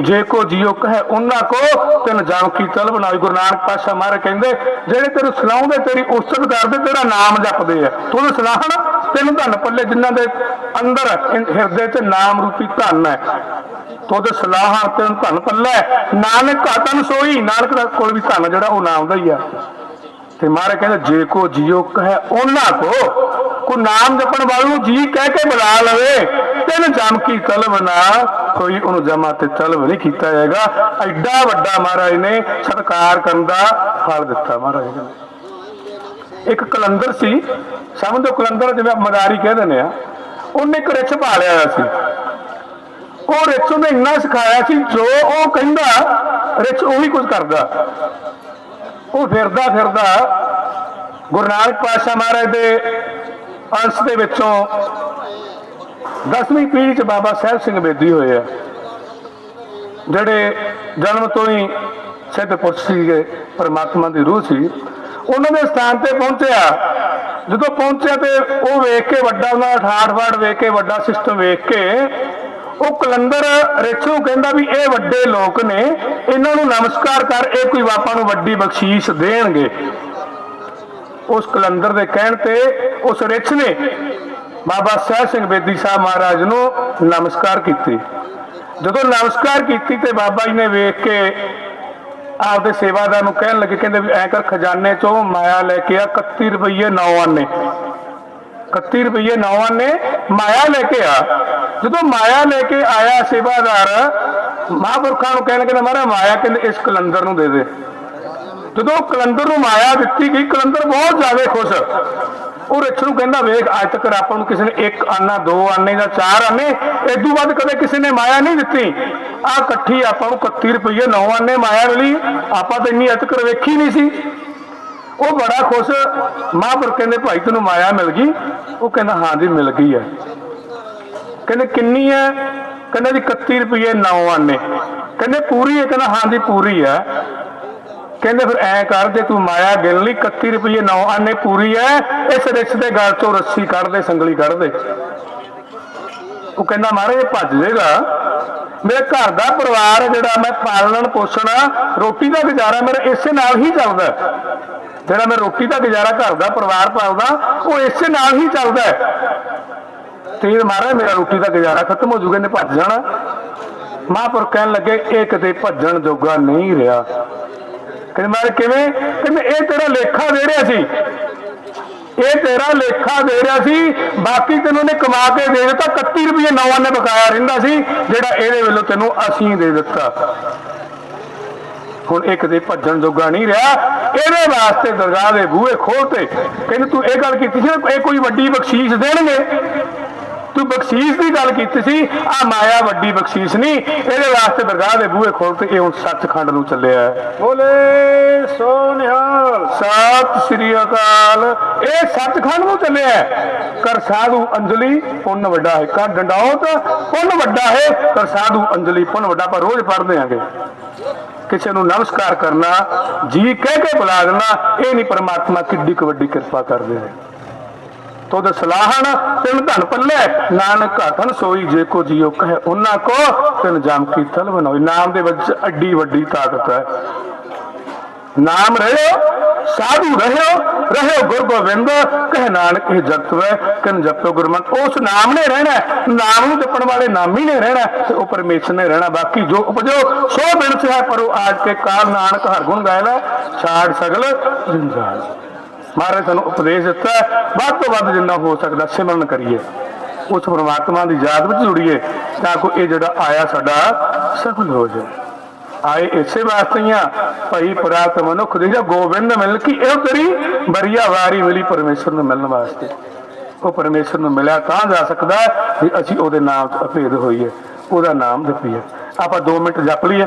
ਜੇ ਕੋ ਜਿਉ ਕਹੇ ਉਹਨਾਂ ਕੋ, ਤਿਨ ਜਾਮ ਕੀ ਤਲਬ ਨਾ ਗੁਰੂ ਨਾਨਕ ਪਾਤਸ਼ਾਹ ਮਹਾਰਾਜ ਕਹਿੰਦੇ, ਜਿਹੜੇ ਤੈਨੂੰ ਸਲਾਉਂਦੇ, ਤੇਰੀ ਉਸਤ ਕਰਦੇ, ਤੇਰਾ ਨਾਮ ਜਪਦੇ ਆ। ਤੂੰ ਤਾਂ ਸਲਾਹਣ ਤੈਨੂੰ ਧਨ ਪੱਲੇ ਜਿਨ੍ਹਾਂ ਦੇ ਅੰਦਰ ਹਿਰਦੇ 'ਚ ਨਾਮ ਰੂਪੀ ਧਨ ਹੈ। ਤੁਧ ਸਲਾਹਾਂ ਤੈਨੂੰ ਧਨ ਪੱਲੇ ਨਾਨਕ ਘਾਟਨ ਸੋਈ, ਨਾਨਕ ਦਾ ਕੋਲ ਵੀ ਧਨ ਜਿਹੜਾ ਉਹ ਨਾਮ ਦਾ ਹੀ ਆ। ਤੇ ਮਹਾਰਾਜ ਕਹਿੰਦੇ, ਜੇ ਕੋ ਜਿਉ ਕਹੇ ਉਹਨਾਂ ਕੋ ਕੋ ਨਾਮ ਜਪਣ ਵਾਲੇ ਨੂੰ ਜੀ ਕਹਿ ਕੇ ਬੁਲਾ ਲਵੇ। ਤੈਨੂੰ ਜਮ ਕੀ ਤਲਬ ਨਾ ਕੋਈ ਉਹਨੂੰ ਜਮਾ ਤੇ ਤਲਬ ਨਹੀਂ ਕੀਤਾ ਜਾਏਗਾ ਐਡਾ ਵੱਡਾ ਮਹਾਰਾਜ ਨੇ ਸਤਕਾਰ ਕਰਨ ਦਾ ਫਲ ਦਿੱਤਾ ਮਹਾਰਾਜ ਨੇ। ਇੱਕ ਕਲੰਦਰ ਸੀ। ਸਮਝੋ ਕਲੰਦਰ ਜਿਵੇਂ ਮਦਾਰੀ ਕਹਿ ਦਿੰਦੇ ਆ। ਉਹਨੇ ਇੱਕ ਰਿਛ ਪਾ ਲਿਆ ਸੀ। ਉਹ ਰਿਛ ਨੇ ਇੰਨਾ ਸਿਖਾਇਆ ਸੀ, ਜੋ ਉਹ ਕਹਿੰਦਾ, ਰਿਛ ਉਹੀ ਕੁਝ ਕਰਦਾ। ਉਹ ਫਿਰਦਾ ਫਿਰਦਾ ਗੁਰੂ ਨਾਨਕ ਪਾਤਸ਼ਾਹ ਮਹਾਰਾਜ ਦੇ ਅੰਸ਼ ਦੇ ਵਿੱਚੋਂ 10ਵੀਂ ਪੀੜ੍ਹੀ ਚ ਬਾਬਾ ਸਾਹਿਬ ਸਿੰਘ ਬੇਦੀ ਹੋਏ ਆ, ਜਿਹੜੇ ਜਨਮ ਤੋਂ ਹੀ ਸਿੱਧ ਪੁਰਸ਼ ਸੀਗੇ ਪਰਮਾਤਮਾ ਦੀ ਰੂਹ ਸੀ, ਉਹਨਾਂ ਦੇ ਸਥਾਨ ਤੇ ਪਹੁੰਚਿਆ। ਜਦੋਂ ਪਹੁੰਚਿਆ ਤੇ ਉਹ ਵੇਖ ਕੇ ਵੱਡਾ, ਉਹਨਾਂ ਦਾ ਠਾਠ ਬਾੜ ਵੇਖ ਕੇ, ਵੱਡਾ ਸਿਸਟਮ ਵੇਖ ਕੇ, ਉਹ ਕਲੰਦਰ ਰਿਛੂ ਕਹਿੰਦਾ ਵੀ ਇਹ ਵੱਡੇ ਲੋਕ ਨੇ, ਇਹਨਾਂ ਨੂੰ ਨਮਸਕਾਰ ਕਰ, ਇਹ ਕੋਈ ਬਾਪਾ ਨੂੰ ਵੱਡੀ ਬਖਸ਼ੀਸ਼ ਦੇਣਗੇ। ਉਸ ਕਲੰਦਰ ਦੇ ਕਹਿਣ ਤੇ ਉਸ ਰਿਛ ਨੇ ਬਾਬਾ ਸਾਹਿਬ ਸਿੰਘ ਬੇਦੀ ਸਾਹਿਬ ਮਹਾਰਾਜ ਨੂੰ ਨਮਸਕਾਰ ਕੀਤੀ। ਜਦੋਂ ਨਮਸਕਾਰ ਕੀਤੀ ਤੇ ਬਾਬਾ ਜੀ ਨੇ ਵੇਖ ਕੇ ਆਪਦੇ ਸੇਵਾਦਾਰ ਨੂੰ ਕਹਿਣ ਲੱਗੇ, ਕਹਿੰਦੇ ਵੀ ਐ ਕਰ ਖਜ਼ਾਨੇ ਚੋਂ ਮਾਇਆ ਲੈ ਕੇ ਆ 31 ਰੁਪਏ 9 ਆਨੇ 31 ਰੁਪਏ 9 ਆਨੇ ਮਾਇਆ ਲੈ ਕੇ ਆ। ਜਦੋਂ ਮਾਇਆ ਲੈ ਕੇ ਆਇਆ ਸੇਵਾਦਾਰ, ਮਹਾਂਪੁਰਖਾਂ ਨੂੰ ਕਹਿਣ ਕਹਿੰਦਾ ਮਹਾਰਾਜ, ਮਾਇਆ ਕਹਿੰਦੇ ਇਸ ਕਲੰਦਰ ਨੂੰ ਦੇ ਦੇ। ਜਦੋਂ ਕਲੰਦਰ ਨੂੰ ਮਾਇਆ ਦਿੱਤੀ ਗਈ, ਕਲੰਦਰ ਬਹੁਤ ਜ਼ਿਆਦਾ ਖੁਸ਼। ਉਹ ਰਿਛ ਨੂੰ ਕਹਿੰਦਾ ਵੇਖ, ਅੱਜ ਤੱਕ ਆਪਾਂ ਨੂੰ ਕਿਸੇ ਨੇ ਇੱਕ ਆਨਾ, ਦੋ ਆਨੇ ਜਾਂ ਚਾਰ ਆਨੇ ਇਦੋਂ ਵੱਧ ਕਦੇ ਕਿਸੇ ਨੇ ਮਾਇਆ ਨਹੀਂ ਦਿੱਤੀ। ਆ ਇਕੱਠੀ ਆਪਾਂ ਨੂੰ 31 ਰੁਪਏ ਨੌ ਆਨੇ ਮਾਇਆ ਮਿਲੀ। ਆਪਾਂ ਤਾਂ ਇੰਨੀ ਅੱਜ ਤੱਕ ਵੇਖੀ ਨਹੀਂ ਸੀ। ਉਹ ਬੜਾ ਖੁਸ਼ ਮਹਾਂਪੁਰ ਕਹਿੰਦੇ, ਭਾਈ, ਤੈਨੂੰ ਮਾਇਆ ਮਿਲ ਗਈ। ਉਹ ਕਹਿੰਦਾ, ਹਾਂ ਜੀ, ਮਿਲ ਗਈ ਹੈ। ਕਹਿੰਦੇ, ਕਿੰਨੀ ਹੈ? ਕਹਿੰਦਾ, ਜੀ 31 ਰੁਪਏ 9 ਆਨੇ। ਕਹਿੰਦੇ, ਪੂਰੀ ਹੈ? ਕਹਿੰਦਾ, ਹਾਂ ਜੀ, ਪੂਰੀ ਹੈ। ਕਹਿੰਦੇ ਫਿਰ ਐ ਕਰ, ਜੇ ਤੂੰ ਮਾਇਆ ਗਿਣ ਲਈ 31 ਰੁਪਏ 9 ਆਨੇ ਪੂਰੀ ਐ, ਇਸ ਰਿਛ ਦੇ ਗਲ ਚੋਂ ਰੱਸੀ ਕੱਢ ਦੇ, ਸੰਗਲੀ ਕੱਢ ਦੇ। ਉਹ ਕਹਿੰਦਾ ਮਹਾਰਾਜ ਇਹ ਭੱਜ ਜਾਏਗਾ ਮੇਰੇ ਘਰ ਦਾ ਪਰਿਵਾਰ ਜਿਹੜਾ ਮੈਂ ਪਾਲਣ ਪੋਸ਼ਣ ਰੋਟੀ ਦਾ ਗੁਜ਼ਾਰਾ ਮੇਰਾ ਇਸੇ ਨਾਲ ਹੀ ਚੱਲਦਾ ਜਿਹੜਾ ਮੈਂ ਰੋਟੀ ਦਾ ਗੁਜ਼ਾਰਾ ਘਰ ਦਾ ਪਰਿਵਾਰ ਪਾਲਦਾ, ਉਹ ਇਸੇ ਨਾਲ ਹੀ ਚੱਲਦਾ ਤੇ ਮਹਾਰਾਜ ਮੇਰਾ ਰੋਟੀ ਦਾ ਗੁਜ਼ਾਰਾ ਖਤਮ ਹੋ ਜੂਗਾ ਨੇ ਭੱਜ ਜਾਣਾ। ਮਹਾਂਪੁਰ ਕਹਿਣ ਲੱਗੇ, ਇਹ ਕਿਤੇ ਭੱਜਣ ਜੋਗਾ ਨਹੀਂ ਰਿਹਾ। ਕਹਿੰਦੇ ਮਾਰੇ ਕਿਵੇਂ? ਕਹਿੰਦੇ ਇਹ ਤੇਰਾ ਲੇਖਾ ਦੇ ਰਿਹਾ ਸੀ। ਇਹ ਤੇਰਾ ਲੇਖਾ ਦੇ ਰਿਹਾ ਸੀ। ਬਾਕੀ ਤੈਨੂੰ ਨੇ ਕਮਾ ਕੇ ਦੇ ਦਿੱਤਾ। 31 ਰੁਪਏ ਨੌਵਾਂ ਨੇ ਬਕਾਇਆ ਰਹਿੰਦਾ ਸੀ, ਜਿਹੜਾ ਇਹਦੇ ਵੱਲੋਂ ਤੈਨੂੰ ਅਸੀਂ ਦੇ ਦਿੱਤਾ। ਹੁਣ ਇੱਕ ਦੇ ਭੱਜਣ ਜੋਗਾ ਨਹੀਂ ਰਿਹਾ। ਇਹਦੇ ਵਾਸਤੇ ਦਰਗਾਹ ਦੇ ਬੂਹੇ ਖੋਲਤੇ ਕਹਿੰਦੇ ਤੂੰ ਇਹ ਗੱਲ ਕੀਤੀ ਸੀ ਇਹ ਕੋਈ ਵੱਡੀ ਬਖਸ਼ੀਸ਼ ਦੇਣਗੇ। ਤੂੰ ਬਖਸ਼ੀਸ਼ ਦੀ ਗੱਲ ਕੀਤੀ ਸੀ ਆ ਮਾਇਆ ਵੱਡੀ ਬਖਸ਼ੀਸ਼ ਨਹੀਂ ਇਹਦੇ ਵਾਸਤੇ ਦਰਗਾਹ ਦੇ ਬੂਹੇ ਖੋਲਤੇ ਇਹ ਹੁਣ ਸੱਚਖੰਡ ਨੂੰ ਚੱਲਿਆ ਬੋਲੇ ਸੋਨਿਹਾਲ। ਸਤਿ ਸ੍ਰੀ ਅਕਾਲ। ਇਹ ਸੱਚਖੰਡ ਨੂੰ ਚੱਲਿਆ। ਕਰ ਸਾਧੂ ਅੰਜਲੀ ਪੁੰਨ ਵੱਡਾ ਹੈ। ਕਰ ਡੰਡਾਉਤ ਪੁੰਨ ਵੱਡਾ ਹੈ। ਕਰ ਸਾਧੂ ਅੰਜਲੀ ਪੁੰਨ ਵੱਡਾ ਪਰ ਰੋਜ਼ ਪੜ੍ਹਦੇ ਆਂਗੇ। ਕਿਸੇ ਨੂੰ ਨਮਸਕਾਰ ਕਰਨਾ ਜੀ ਕਹਿ ਕੇ ਬੁਲਾ ਦੇਣਾ ਇਹ ਨਹੀਂ ਪਰਮਾਤਮਾ ਕਿੱਡੀ ਕੁ ਵੱਡੀ ਕਿਰਪਾ ਕਰਦੇ ਨੇ ਤੁਧ ਸਲਾਹਣ ਤਿਨ ਧਨ ਪੱਲੇ। ਨਾਨਕ ਘਾਟਨ ਸੋਈ, ਜੇ ਕੋ ਜਿਉ ਕਹੇ ਉਹਨਾਂ ਕੋ। ਤਿਨ ਜਮ ਕੀ ਤਲਬ ਨੋਈ ਨਾਮ ਦੇ ਵਿੱਚ ਅੱਡੀ ਵੱਡੀ ਤਾਕਤ ਹੈ। ਨਾਮ ਰਹਿਓ, ਸਾਧੂ ਰਹਿਓ ਰਹਿਓ ਗੁਰ ਗੋਬਿੰਦ। ਕਹਿ ਨਾਨਕ, ਇਹ ਜਗਤ ਵੈ, ਕਿਨ ਜਪੋ ਗੁਰਮੰਤ। ਉਸ ਨਾਮ ਨੇ ਰਹਿਣਾ ਨਾਮ ਨੂੰ ਜਪਣ ਵਾਲੇ ਨਾਮੀ ਨੇ ਰਹਿਣਾ ਤੇ ਉਹ ਪਰਮੇਸ਼ਰ ਨੇ ਰਹਿਣਾ ਬਾਕੀ ਜੋ ਉਪਜੋ, ਸੋ ਬਿਨ ਹੈ ਪਰੋ ਆਜ ਕੇ ਕਾਲ ਨਾਨਕ ਹਰ ਗੁਣ ਗਾਇਲਾ ਛਾੜ ਸਗਲ ਜੰਜਾਲ ਮਹਾਰਾਜ ਸਾਨੂੰ ਉਪਦੇਸ਼ ਦਿੱਤਾ ਵੱਧ ਤੋਂ ਵੱਧ ਜਿੰਨਾ ਹੋ ਸਕਦਾ ਸਿਮਰਨ ਕਰੀਏ। ਉਸ ਪਰਮਾਤਮਾ ਦੀ ਯਾਦ ਵਿੱਚ ਜੁੜੀਏ ਤਾਂ ਕੋ ਇਹ ਜਿਹੜਾ ਆਇਆ ਸਾਡਾ ਸਫਲ ਹੋ ਜਾਵੇ ਆਏ ਇਸੇ ਵਾਸਤੇ ਹੀ ਆ ਭਈ ਪ੍ਰਾਤ ਮਨੁੱਖ ਦੇ ਗੋਬਿੰਦ ਮਿਲ ਕੀ ਇਹ ਤੇਰੀ ਬਰੀਆ ਵਾਰੀ ਮਿਲੀ ਪਰਮੇਸ਼ਰ ਨੂੰ ਮਿਲਣ ਵਾਸਤੇ। ਉਹ ਪਰਮੇਸ਼ਰ ਨੂੰ ਮਿਲਿਆ ਤਾਂ ਜਾ ਸਕਦਾ ਵੀ ਅਸੀਂ ਉਹਦੇ ਨਾਮ ਚ ਅਭੇਦ ਹੋਈਏ, ਉਹਦਾ ਨਾਮ ਜਪੀਏ। ਆਪਾਂ 2 ਮਿੰਟ ਜਪ ਲਈਏ।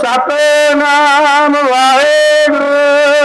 ਸਤਨਾਮ ਵਾਹਿਗੁਰੂ।